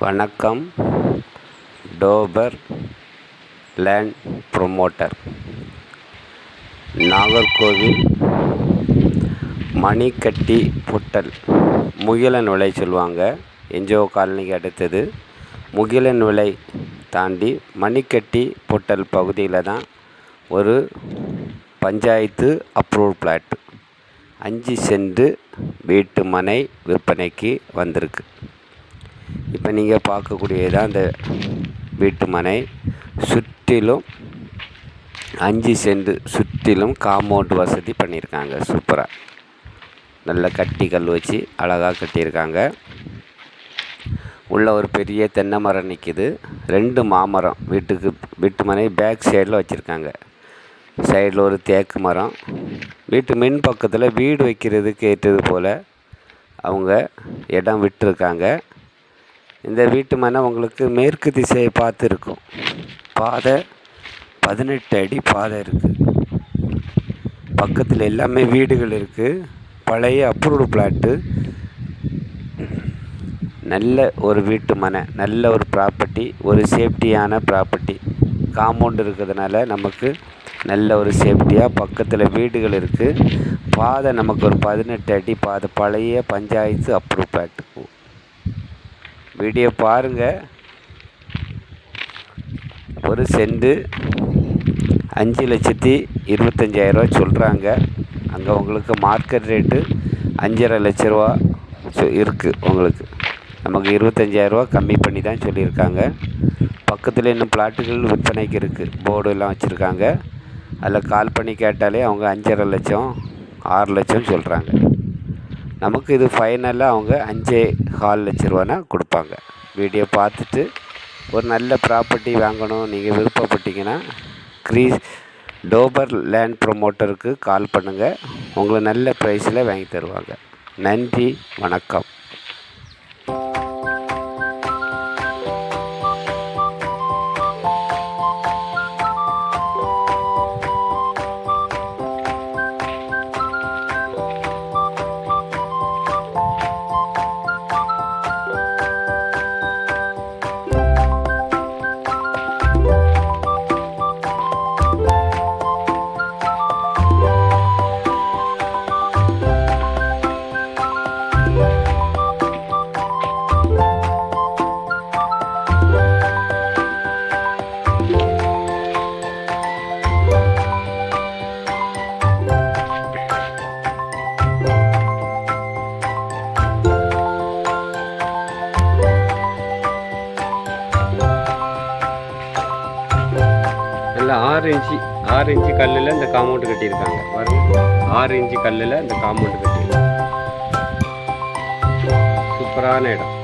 வணக்கம். டோபர் land promoter. Nagercoil Manikatti புட்டல். Mugilan விலை சொல்லுவாங்க. என்ஜிஓ காலனிக்கு அடுத்தது. முகிலன் விலை தாண்டி மணிக்கட்டி புட்டல் பகுதியில் தான் ஒரு பஞ்சாயத்து அப்ரூவ் பிளாட் அஞ்சு சென்ட் வீட்டு மனை விற்பனைக்கு வந்திருக்கு. இப்போ நீங்கள் பார்க்கக்கூடியது தான் அந்த வீட்டு மனை சுற்றிலும் அஞ்சு செண்டு சுற்றிலும் காம்பவுண்ட் வசதி பண்ணியிருக்காங்க சூப்பராக நல்ல கட்டி கல் வச்சு அழகாக கட்டியிருக்காங்க. உள்ள ஒரு பெரிய தென்னை மரம் நிற்கிது ரெண்டு மாமரம் வீட்டுக்கு வீட்டு மனை பேக் சைடில் வச்சுருக்காங்க. சைடில் ஒரு தேக்கு மரம். வீட்டு மின் பக்கத்தில் வீடு வைக்கிறதுக்கு ஏற்றது போல் அவங்க இடம் விட்டுருக்காங்க. இந்த வீட்டு மனை உங்களுக்கு மேற்கு திசையை பார்த்து இருக்கும் பாதை பதினெட்டு அடி பாதை இருக்குது பக்கத்தில் எல்லாமே வீடுகள் இருக்குது பழைய அப்ரூவ்டு பிளாட்டு நல்ல ஒரு வீட்டு மனை நல்ல ஒரு ப்ராப்பர்ட்டி ஒரு சேஃப்டியான ப்ராப்பர்ட்டி காம்பவுண்ட் இருக்கிறதுனால நமக்கு நல்ல ஒரு சேஃப்டியாக பக்கத்தில் வீடுகள் இருக்குது பாதை நமக்கு ஒரு பதினெட்டு அடி பாதை பழைய பஞ்சாயத்து அப்ரூவ் பிளாட்டு வீடியோ பாருங்கள் ஒரு செண்டு அஞ்சு லட்சத்தி இருபத்தஞ்சாயிரரூவா சொல்கிறாங்க அங்கே உங்களுக்கு மார்க்கெட் ரேட்டு அஞ்சரை லட்ச ரூபா இருக்குது உங்களுக்கு. நமக்கு இருபத்தஞ்சாயிரரூவா கம்மி பண்ணி தான் சொல்லியிருக்காங்க. பக்கத்தில் இன்னும் பிளாட்டுகள் விற்பனைக்கு இருக்குது போர்டு எல்லாம் வச்சுருக்காங்க. அதில் கால் பண்ணி கேட்டாலே அவங்க அஞ்சரை லட்சம் ஆறு லட்சம் சொல்கிறாங்க நமக்கு இது ஃபைனலாக அவங்க அஞ்சே கால் லட்ச ரூபானா கொடுப்பாங்க. வீடியோ பார்த்துட்டு ஒரு நல்ல ப்ராப்பர்ட்டி வாங்கணும். நீங்கள் விருப்பப்பட்டீங்கன்னா க்ரீஸ் டோபர் லேண்ட் ப்ரொமோட்டருக்கு கால் பண்ணுங்கள் உங்களை நல்ல ப்ரைஸில் வாங்கி தருவாங்க. நன்றி வணக்கம். ஆறு இன்ச்சு ஆறு இன்ச்சு கல்லில் இந்த காம்பவுண்டு கட்டியிருக்காங்க. பாருங்க. ஆறு இன்ச்சு கல்லில் இந்த காம்பவுண்டு கட்டியிருக்காங்க. சூப்பரான இடம்.